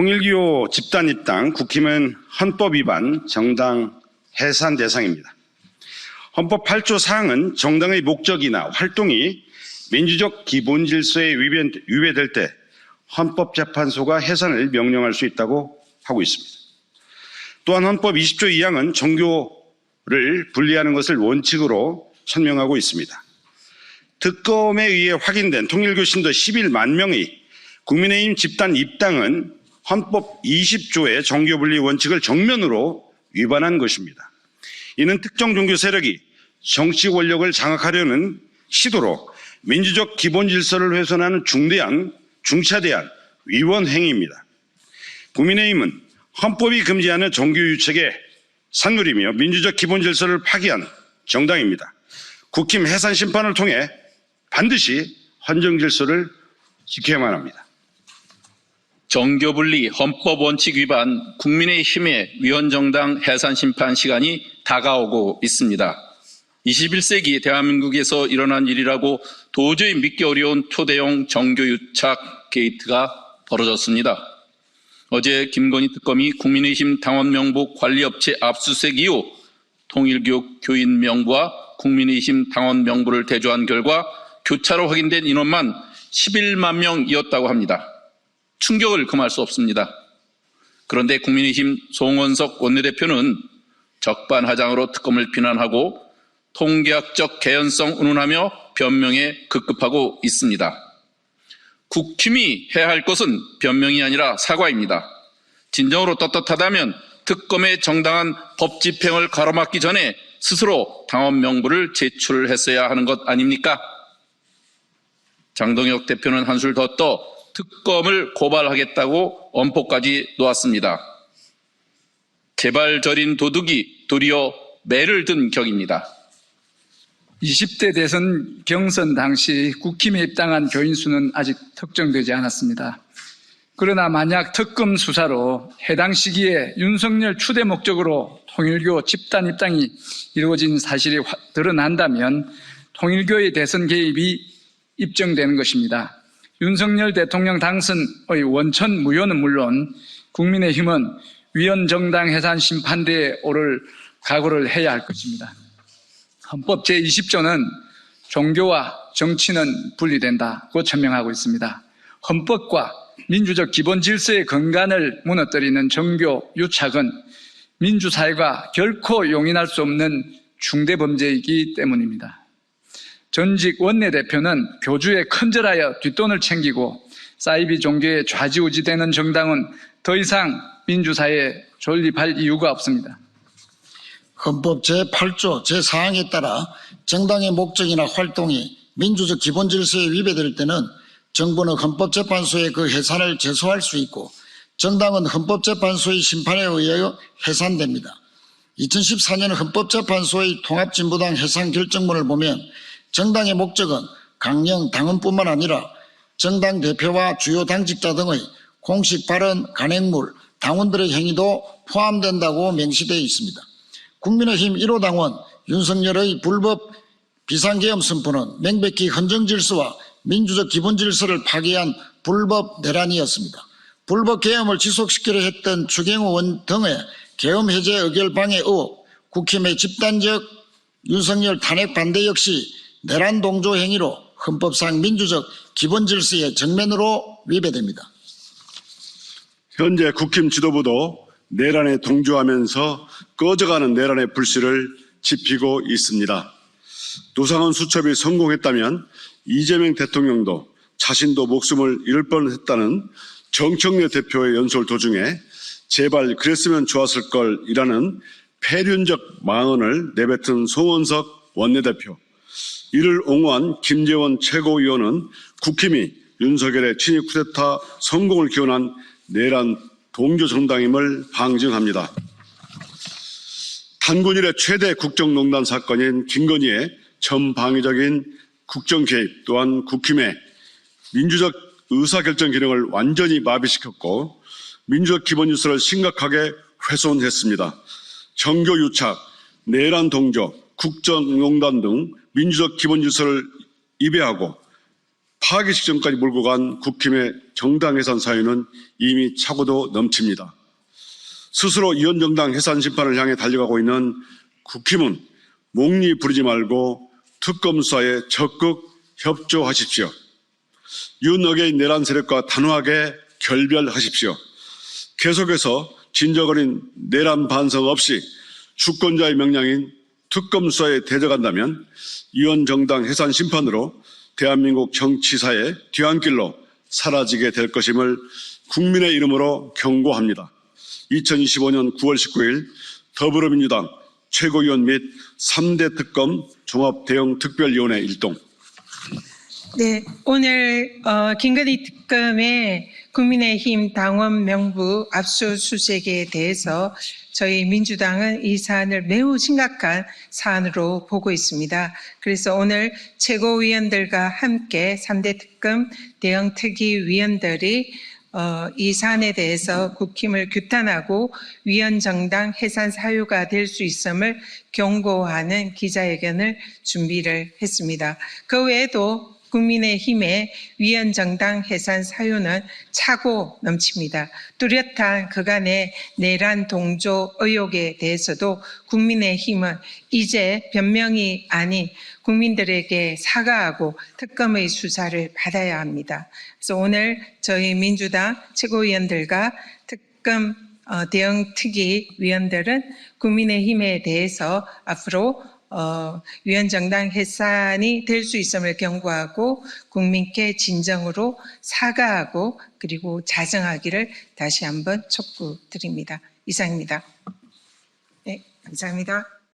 통일기호 집단 입당, 국힘은 헌법 위반, 정당 해산 대상입니다. 헌법 8조 사항은 정당의 목적이나 활동이 민주적 기본 질서에 위배- 위배될 때 헌법재판소가 해산을 명령할 수 있다고 하고 있습니다. 또한 헌법 20조 2항은 종교를 분리하는 것을 원칙으로 설명하고 있습니다. 특검에 의해 확인된 통일교 신도 11만 명의 국민의힘 집단 입당은 헌법 20조의 종교분리 원칙을 정면으로 위반한 것입니다. 이는 특정 종교 세력이 정치 권력을 장악하려는 시도로 민주적 기본 질서를 훼손하는 중대한 중차대한 위헌 행위입니다. 국민의힘은 헌법이 금지하는 종교 유책의 산물이며 민주적 기본 질서를 파기한 정당입니다. 국힘 해산 심판을 통해 반드시 헌정 질서를 지켜야만 합니다. 정교분리 헌법 원칙 위반 국민의힘의 위헌정당 해산 심판 시간이 다가오고 있습니다. 21세기 대한민국에서 일어난 일이라고 도저히 믿기 어려운 초대형 정교유착 게이트가 벌어졌습니다. 어제 김건희 특검이 국민의힘 당원 명부 관리업체 압수수색 이후 통일교 교인 명부와 국민의힘 당원 명부를 대조한 결과 교차로 확인된 인원만 11만 명이었다고 합니다. 충격을 금할 수 없습니다. 그런데 국민의힘 송원석 원내대표는 적반하장으로 특검을 비난하고 통계학적 개연성 운운하며 변명에 급급하고 있습니다. 국힘이 해야 할 것은 변명이 아니라 사과입니다. 진정으로 떳떳하다면 특검의 정당한 법 집행을 가로막기 전에 스스로 당원 명부를 제출했어야 하는 것 아닙니까? 장동혁 대표는 한술 더 떠 특검을 고발하겠다고 엄포까지 놓았습니다. 재발절인 도둑이 도리어 매를 든 격입니다. 20대 대선 경선 당시 국힘에 입당한 교인 수는 아직 특정되지 않았습니다. 그러나 만약 특검 수사로 해당 시기에 윤석열 추대 목적으로 통일교 집단 입당이 이루어진 사실이 화- 드러난다면 통일교의 대선 개입이 입증되는 것입니다. 윤석열 대통령 당선의 원천 무효는 물론 국민의힘은 위헌정당 해산 심판대에 오를 각오를 해야 할 것입니다. 헌법 제20조는 종교와 정치는 분리된다고 천명하고 있습니다. 헌법과 민주적 기본 질서의 근간을 무너뜨리는 정교 유착은 민주사회가 결코 용인할 수 없는 중대 범죄이기 때문입니다. 전직 원내대표는 교주에 큰절하여 뒷돈을 챙기고 사이비 종교에 좌지우지되는 정당은 더 이상 민주사회에 존립할 이유가 없습니다. 헌법 제8조 제4항에 따라 정당의 목적이나 활동이 민주적 기본 질서에 위배될 때는 정부는 헌법재판소에 그 해산을 제소할 수 있고 정당은 헌법재판소의 심판에 의하여 해산됩니다. 2014년 헌법재판소의 통합진보당 해산 결정문을 보면 정당의 목적은 강령 당원뿐만 아니라 정당 대표와 주요 당직자 등의 공식 발언, 간행물, 당원들의 행위도 포함된다고 명시되어 있습니다. 국민의힘 1호 당원 윤석열의 불법 비상계엄 선포는 명백히 헌정질서와 민주적 기본질서를 파괴한 불법 내란이었습니다. 불법 계엄을 지속시키려 했던 추경호 의원 등의 계엄 해제 의결 방해 의혹, 국힘의 집단적 윤석열 탄핵 반대 역시 내란 동조 행위로 헌법상 민주적 기본 질서의 정면으로 위배됩니다. 현재 국힘 지도부도 내란에 동조하면서 꺼져가는 내란의 불씨를 지피고 있습니다. 노상원 수첩이 성공했다면 이재명 대통령도 자신도 목숨을 잃을 뻔했다는 정청래 대표의 연설 도중에 제발 그랬으면 좋았을 걸이라는 폐륜적 망언을 내뱉은 송원석 원내대표. 이를 옹호한 김재원 최고위원은 국힘이 윤석열의 친일 쿠데타 성공을 기원한 내란 동조 정당임을 방증합니다. 탄군일의 최대 국정농단 사건인 김건희의 전방위적인 국정 개입 또한 국힘의 민주적 의사결정 기능을 완전히 마비시켰고 민주적 기본 질서를 심각하게 훼손했습니다. 정교 유착, 내란 동조, 국정농단 등 민주적 기본 질서를 위배하고 파기 직전까지 몰고 간 국힘의 정당 해산 사유는 이미 차고도 넘칩니다. 스스로 이원정당 해산 심판을 향해 달려가고 있는 국힘은 몽리 부리지 말고 특검 수사에 적극 협조하십시오. 윤어게인 내란 세력과 단호하게 결별하십시오. 계속해서 진저거린 내란 반성 없이 주권자의 명령인 특검 수사에 대적한다면 이원 정당 해산 심판으로 대한민국 정치사의 뒤안길로 사라지게 될 것임을 국민의 이름으로 경고합니다. 2025년 9월 19일 더불어민주당 최고위원 및 3대 특검 종합대응특별위원회 일동 네, 오늘 어, 김건희 특검의 국민의힘 당원 명부 압수수색에 대해서 저희 민주당은 이 사안을 매우 심각한 사안으로 보고 있습니다. 그래서 오늘 최고위원들과 함께 3대 특검 대응 특위 위원들이 어, 이 사안에 대해서 국힘을 규탄하고 위헌 정당 해산 사유가 될 수 있음을 경고하는 기자회견을 준비를 했습니다. 그 외에도 국민의힘의 위헌정당 해산 사유는 차고 넘칩니다. 뚜렷한 그간의 내란 동조 의혹에 대해서도 국민의힘은 이제 변명이 아닌 국민들에게 사과하고 특검의 수사를 받아야 합니다. 그래서 오늘 저희 민주당 최고위원들과 특검 어, 대응 특위 위원들은 국민의힘에 대해서 앞으로 어, 위헌정당 해산이 될 수 있음을 경고하고 국민께 진정으로 사과하고 그리고 자정하기를 다시 한번 촉구드립니다. 이상입니다. 네, 감사합니다.